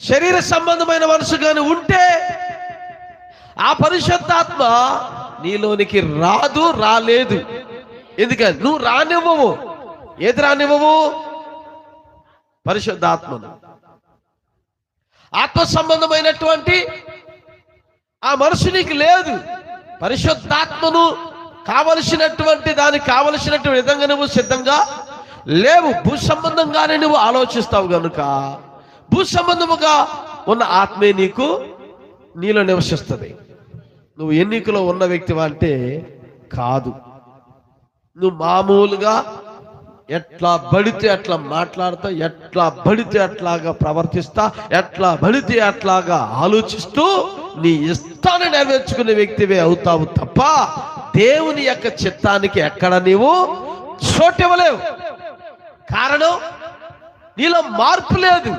శరీర సంబంధమైన మనసు కానీ ఉంటే ఆ పరిశుద్ధాత్మ నీలోనికి రాదు రాలేదు. ఎందుకని? నువ్వు రానివ్వవు. ఏది రానివ్వవు? పరిశుద్ధాత్మను. ఆత్మ సంబంధమైనటువంటి ఆ మనసు నీకు లేదు. పరిశుద్ధాత్మను కావలసినటువంటి దానికి కావలసినటువంటి విధంగా నువ్వు సిద్ధంగా లేవు. భూ సంబంధంగానే నువ్వు ఆలోచిస్తావు కనుక భూ సంబంధముగా ఉన్న ఆత్మే నీకు నీలో నివసిస్తుంది. నువ్వు ఎన్నికలో ఉన్న వ్యక్తివా అంటే కాదు. నువ్వు మామూలుగా ఎట్లా బడితే అట్లా మాట్లాడతా ఎట్లా బడితే అట్లాగా ప్రవర్తిస్తా ఎట్లా బడితే అట్లాగా ఆలోచిస్తూ నీ ఇష్టాన్ని నెరవేర్చుకునే వ్యక్తివే అవుతావు తప్ప దేవుని యొక్క చిత్తానికి ఎక్కడ నీవు చోటివ్వలేవు కారణం నీలో మార్పు లేదు.